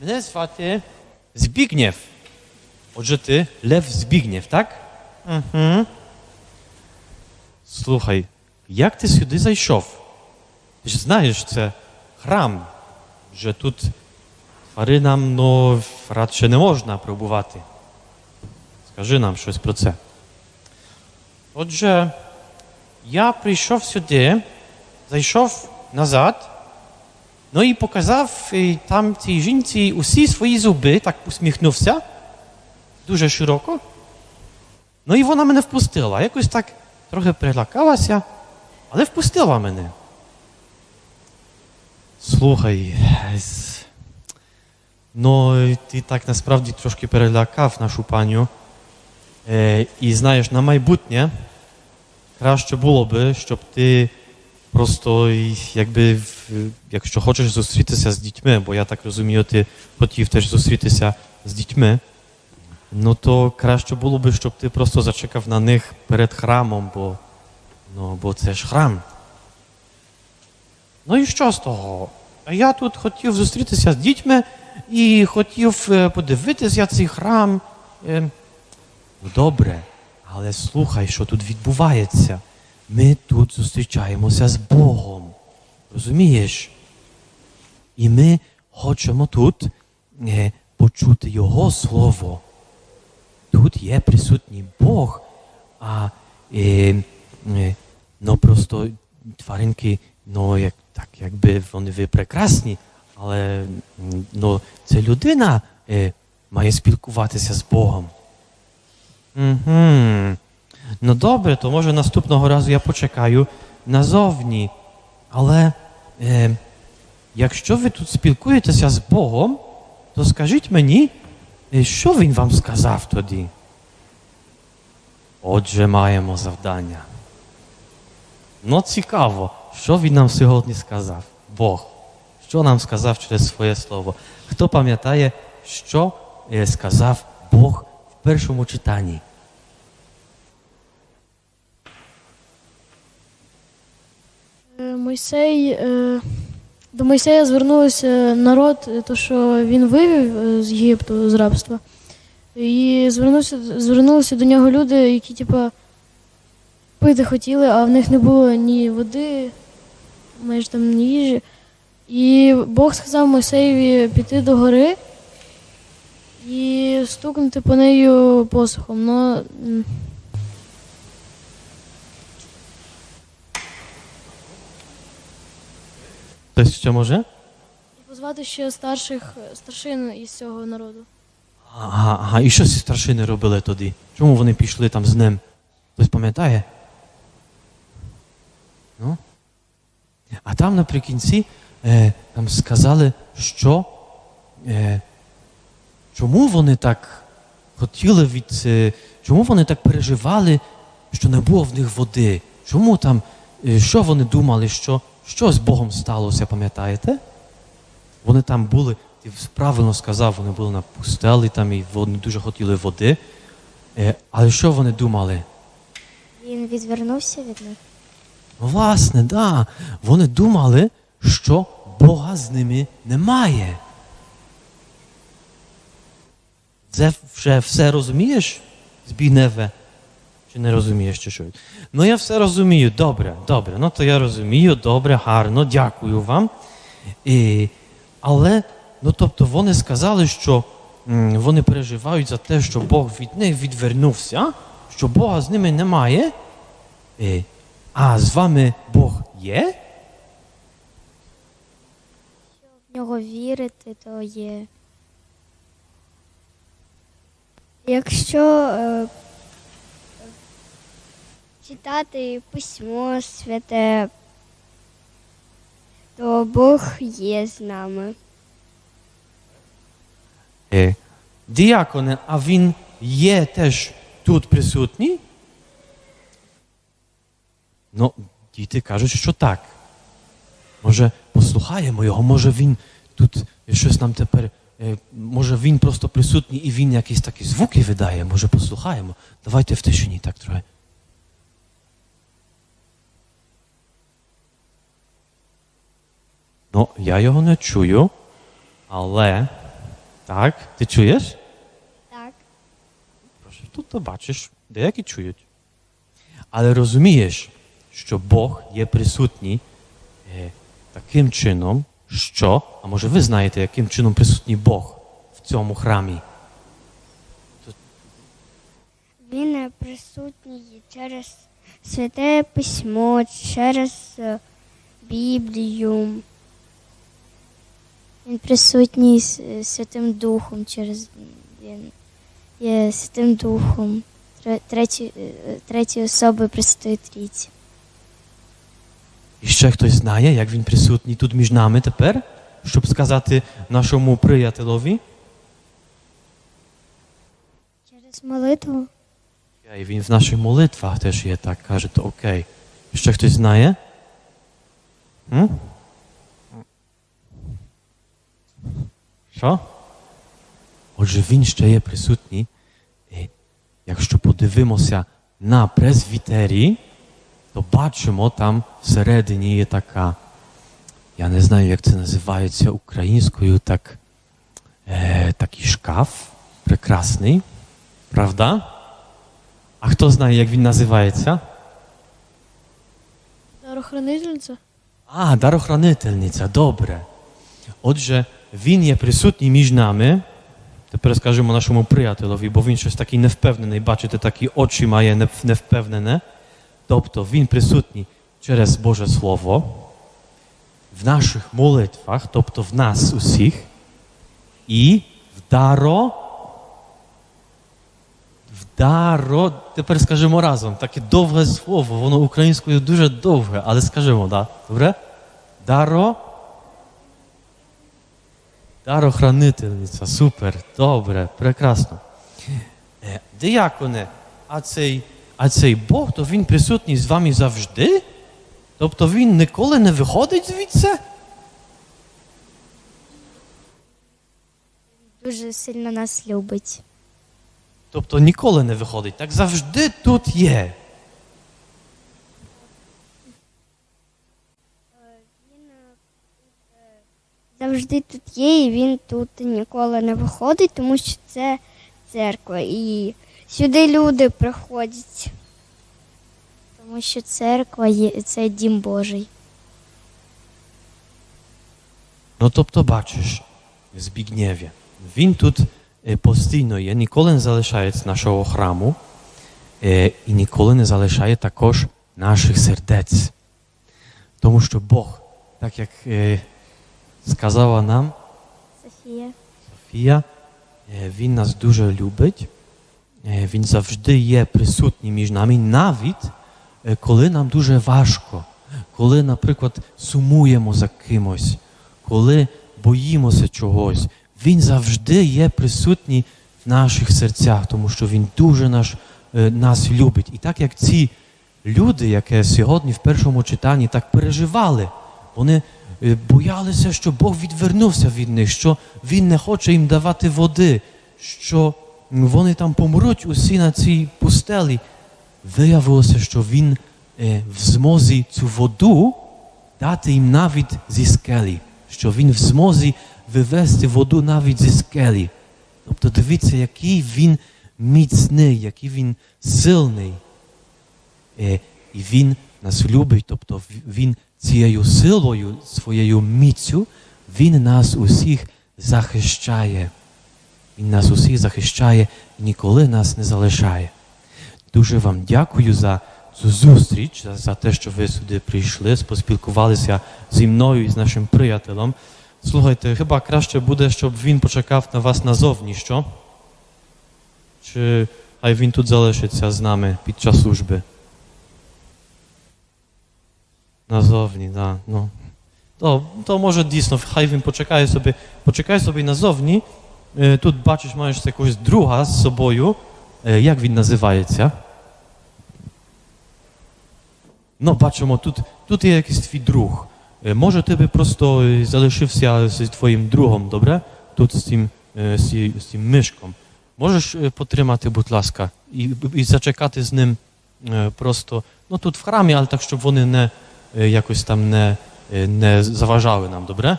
Мене звати Збігнєв. Отже, ти Лев Збігнєв, так? Угу. Слухай, як ти сюди зайшов? Ти ж знаєш, це храм. Вже тут тваринам ну, радше не можна пробувати. Скажи нам щось про це. Отже, я прийшов сюди, зайшов назад, ну і показав там цій жінці усі свої зуби, так усміхнувся, дуже широко. Ну і вона мене впустила. Якось так трохи прилякалася, але впустила мене. Слухай, ну ти так насправді трошки перелякав нашу паню. І знаєш, на майбутнє краще було би, щоб ти просто, якби, якщо хочеш зустрітися з дітьми, бо я так розумію, ти хотів теж зустрітися з дітьми, ну то краще було би, щоб ти просто зачекав на них перед храмом, бо, ну, бо це ж храм. Ну і що з того? Я тут хотів зустрітися з дітьми і хотів е, подивитися цей храм. Е, добре, але слухай, що тут відбувається. Ми тут зустрічаємося з Богом. Розумієш? І ми хочемо тут е, почути Його слово. Тут є присутній Бог, а е, е, ну просто тваринки, ну як так, якби вони ви прекрасні, але ну, це людина е, має спілкуватися з Богом. Угу. Ну добре, то може наступного разу я почекаю назовні. Але е, якщо ви тут спілкуєтеся з Богом, то скажіть мені, е, що він вам сказав тоді? Отже, маємо завдання. Ну, цікаво, що він нам сьогодні сказав? Бог. Що нам сказав через своє слово? Хто пам'ятає, що е, сказав Бог в першому читанні? Мойсей, е, до Мойсея звернулися народ, то що він вивів е, з Єгипту з рабства. І звернувся, звернулися до нього люди, які типа пити хотіли, а в них не було ні води, майже там ні їжі. І Бог сказав Мойсеєві піти до гори і стукнути по нею посохом. Но, Хтось ще може? і позвати ще старших старшин із цього народу. Ага, ага. І що ці старшини робили тоді? Чому вони пішли там з ним? Хтось пам'ятає? Ну? А там наприкінці е, там сказали, що е, чому вони так хотіли від. Е, чому вони так переживали, що не було в них води? Чому там, е, що вони думали, що, що з Богом сталося, пам'ятаєте? Вони там були, ти правильно сказав, вони були на пустелі там і вони дуже хотіли води. Е, але що вони думали? Він відвернувся від них. Ну, власне, да. Вони думали, що Бога з ними немає. Це вже все розумієш, Збігневе? Чи не розумієш чи що? Ну, я все розумію. Добре, добре. Ну то я розумію, добре, гарно, дякую вам. І, але, ну тобто, вони сказали, що м, вони переживають за те, що Бог від них відвернувся, що Бога з ними немає. Е, а з вами Бог є? В нього вірити, то є. Якщо е, читати письмо святе, то Бог є з нами. Е, діаконе, а він є теж тут присутній? Ну, діти кажуть, що так. Може, послухаємо його, може він тут щось нам тепер. е, Може він просто присутній і він якісь такі звуки видає, може послухаємо. Давайте в тишині так трохи. Ну, я його не чую, але Так, ти чуєш? Так. Прошу, тут то бачиш, деякі чують. Але розумієш, що Бог є присутній е, таким чином, що, а може ви знаєте, яким чином присутній Бог в цьому храмі? Він присутній через святе письмо, через е, Біблію. Він присутній е, Святим Духом через він є Святим Духом, тре- треті, е, третій особи Пресвятої Трійці. І ще хтось знає, як він присутній тут між нами тепер, щоб сказати нашому приятелові. Через молитву І він в наших молитвах теж є так, каже, то окей. Ще хтось знає? М? Що? Отже, він ще є присутній. І якщо подивимося на презвітері, то бачимо там всередині є така, я не знаю, як це називається українською, так, е, такий шкаф прекрасний, правда? А хто знає, як він називається? Дарохранительниця? А, дарохранительниця, добре. Отже, він є присутній між нами. Тепер скажемо нашому приятелові, бо він щось такий невпевнений, бачите, такі очі має нев- невпевнене. Тобто він присутній через Боже Слово в наших молитвах, тобто в нас усіх, і в даро. В даро, тепер скажемо разом, таке довге слово, воно українською дуже довге, але скажемо, да? Добре? Даро. Дарохранительниця, супер, добре, прекрасно. Е, Дияконе, а цей, а цей Бог, то він присутній з вами завжди? Тобто він ніколи не виходить звідси? дуже сильно нас любить. Тобто ніколи не виходить, так завжди тут є. Завжди тут є, і він тут ніколи не виходить, тому що це церква. І сюди люди приходять. Тому що церква є, це дім Божий. Ну тобто бачиш, Збігнєві, він тут е, постійно є, ніколи не залишає з нашого храму е, і ніколи не залишає також наших сердець. Тому що Бог, так як е, сказала нам Софія. Софія, е, він нас дуже любить, е, він завжди є присутній між нами, навіть е, коли нам дуже важко, коли, наприклад, сумуємо за кимось, коли боїмося чогось, він завжди є присутній в наших серцях, тому що він дуже наш, нас любить. І так як ці люди, які сьогодні в першому читанні так переживали, вони боялися, що Бог відвернувся від них, що Він не хоче їм давати води, що вони там помруть усі на цій пустелі. Виявилося, що Він е, в змозі цю воду дати їм навіть зі скелі, що Він в змозі вивести воду навіть зі скелі. Тобто дивіться, який він міцний, який він сильний. Е, і він нас любить, тобто він цією силою, своєю міцю, він нас усіх захищає. Він нас усіх захищає і ніколи нас не залишає. Дуже вам дякую за цю зустріч, за, за те, що ви сюди прийшли, поспілкувалися зі мною і з нашим приятелем. Слухайте, хіба краще буде, щоб він почекав на вас назовні, що? Чи хай він тут залишиться з нами під час служби? Назовні, так. Да, ну. То, то може дійсно, хай він почекає собі, почекай собі назовні. Е, Тут бачиш, маєш якогось друга з собою. Е, Як він називається? Ну, бачимо, тут, тут є якийсь твій друг. Е, Може, ти би просто е, залишився з твоїм другом, добре? Тут з цим, е, з ці- з цим мишком. Можеш е, потримати, будь ласка, і, і зачекати з ним е, просто, ну тут в храмі, але так, щоб вони не е, якось там не, е, не заважали нам, добре?